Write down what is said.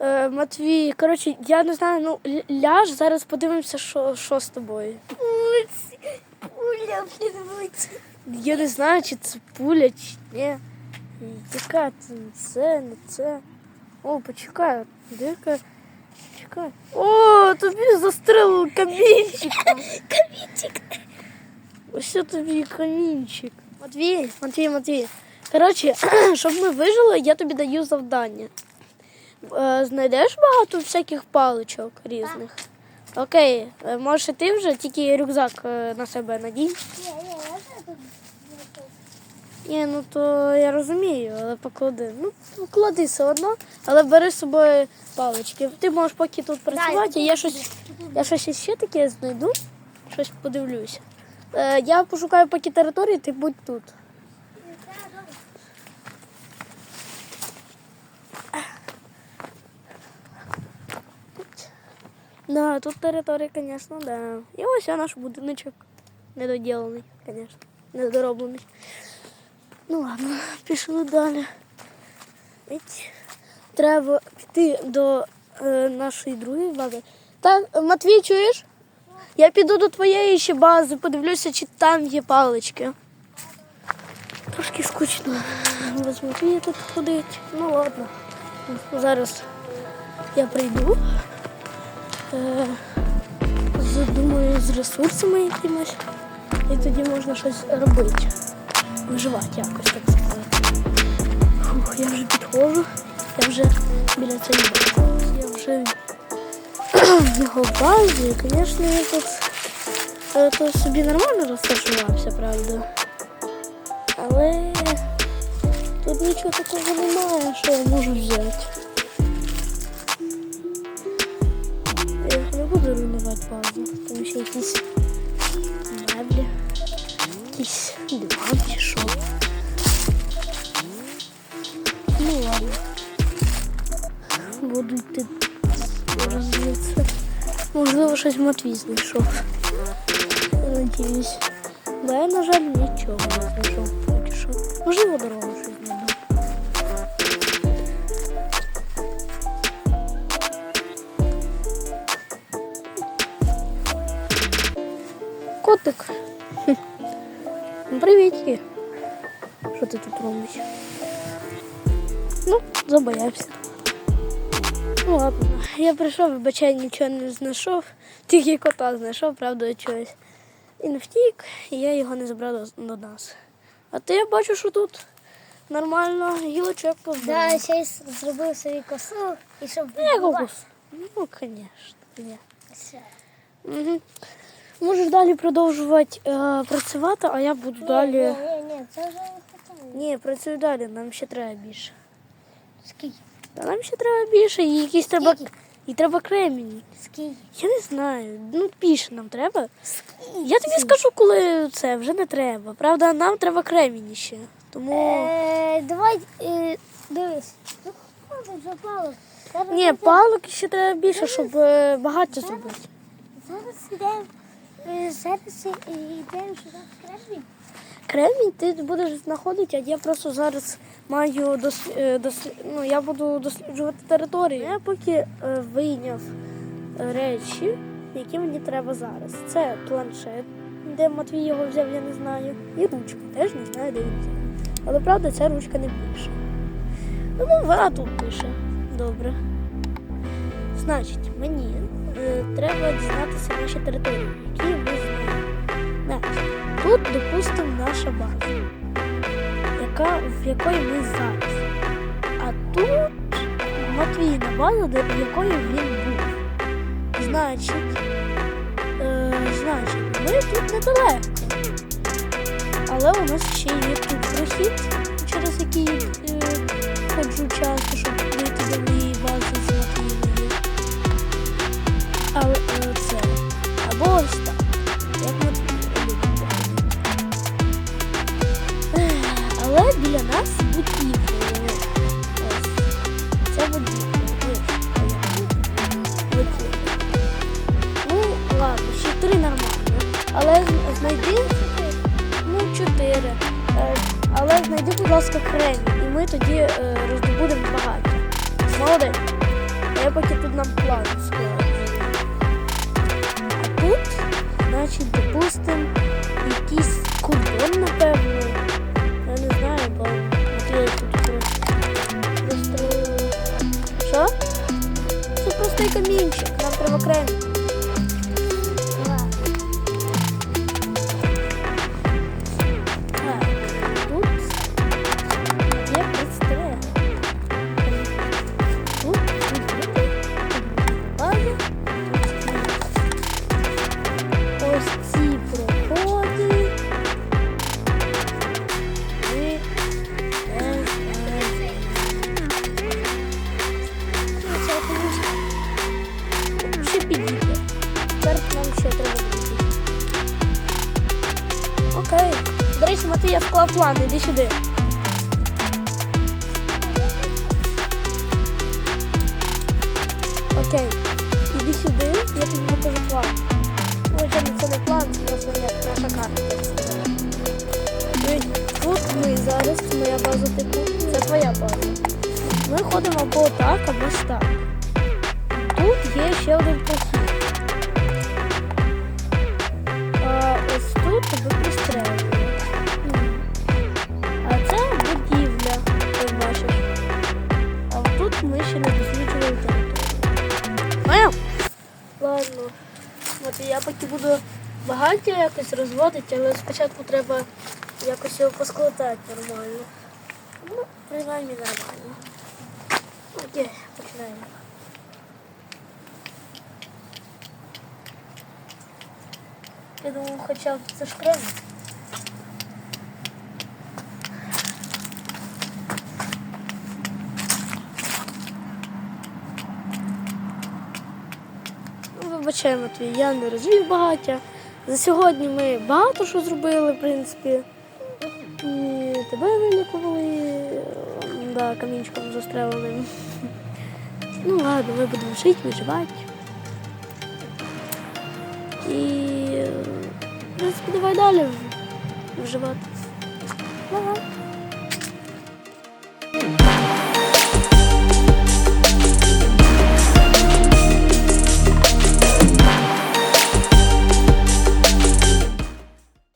Е, Матвій, коротше, я не знаю, ну ляж, зараз подивимося, що, що з тобою. Пуля, блін, Я не знаю, чи це пуля, чи ні. Яка це, це, не це. О, почекай, дика. Чекай. О, тобі застрелили камінчиком. Камінчик. Ось тобі камінчик. Матвій, Матвій, Матвій. Коротше, щоб ми вижили, я тобі даю завдання. Е, Знайдеш багато всяких паличок різних. Окей, е, можеш і ти вже, тільки рюкзак е, на себе надій. Ні, ну то я розумію, але поклади. Ну, поклади все одно, але бери з собою палички. Ти можеш поки тут працювати, я щось, я щось ще таке знайду, щось подивлюся. Е, я пошукаю поки території, ти будь тут. Да, тут територія, звісно, да. І ось наш будиночок. Недоділений, звісно, недороблений. Ну ладно, пішли далі. Іть. Треба піти до е, нашої другої бази. Так, Матвій, чуєш? Я піду до твоєї ще бази, подивлюся, чи там є палички. Трошки скучно. Без Матвія тут ходить. Ну ладно. Зараз я прийду. Е, з, ресурсами якимось. І тоді можна щось робити. Виживати якось, так сказати. Фух, я вже підходжу. Я вже біля цієї бази. Я вже в його базі. Звісно, я тут то собі нормально розташувався, правда. Але тут нічого такого немає, що я можу взяти. руйнувати базу, тому що якісь меблі, якісь диван чи що. Ну ладно. Буду йти розвитися. Можливо, щось Матвій знайшов. Надіюсь. Бо я, на жаль, нічого не знайшов поки що. Можливо, дорогу щось Котик. Ну, Що ти тут робиш? Ну, забоявся. Ну ладно. Я прийшов, вибачай, нічого не знайшов. Тільки кота знайшов, правда, чогось. Він втік, і я його не забрав до, нас. А ти я бачу, що тут нормально гілочок позбирав. Да, ще й зробив собі косу і щоб Я була. Ну, звісно. Ні. Все. Угу. Можеш далі продовжувати е, працювати, а я буду далі. Ні, ні, ні, це вже не хватає. Ні, працюю далі, нам ще треба більше. Скільки? Та нам ще треба більше, і якісь треба. Скільки? І треба кремінь. Скільки? Я не знаю. Ну, більше нам треба. Я тобі скажу, коли це вже не треба. Правда, нам треба кремінь ще. Тому. Е, давай, е, дивись. Ну, хватить вже палок. Зараз Ні, палок ще треба більше, щоб е, багато зробити. Зараз йдемо. Зараз йдемо кремінь. Кремінь ти будеш знаходити, а я просто зараз маю дос... е, дос- ну, я буду досліджувати територію. Я поки е, вийняв речі, які мені треба зараз. Це планшет, де Матвій його взяв, я не знаю. І ручка. Теж не знаю, де він взяв. Але правда, ця ручка не пише. Ну, вона тут пише. Добре. Значить, мені треба дізнатися наші території, які ми знаємо. Тут, допустимо, наша база, яка, в якої ми зараз. А тут Матвійна база, в якої він був. Значить, е, значить, ми тут недалеко. Але у нас ще є тут прохід, через який е, ходжу часто, щоб Але знайди ну, чотири. Е, Але знайди, будь ласка, кремінь, і ми тоді е, роздобудемо багаття. Молодець. А я поки тут нам план складу. А тут, значить, допустим, якийсь кордон, напевно. Я не знаю, бо я тут просто. Що? Це простий камінчик, нам треба кремінь. Я склав план, іди сюди. Окей. Іди сюди, я тобі покажу план. Ну, це не план, це просто наша карта. Тут ми зараз, це моя база типу, це твоя база. Ми ходимо або так, або так. Тут є ще один прохід. Буду багаття якось розводити, але спочатку треба якось його поскладати нормально. Ну, принаймні нормально. Окей, починаємо. Я думаю, хоча б це ж кремінь. Вибачай, Матвій, я не розвів багаття. За сьогодні ми багато що зробили, в принципі. І тебе вилікували, да, камінчиком застреленим. Ну ладно, ми будемо жити, виживати. І, в принципі, давай далі вживати. Ага.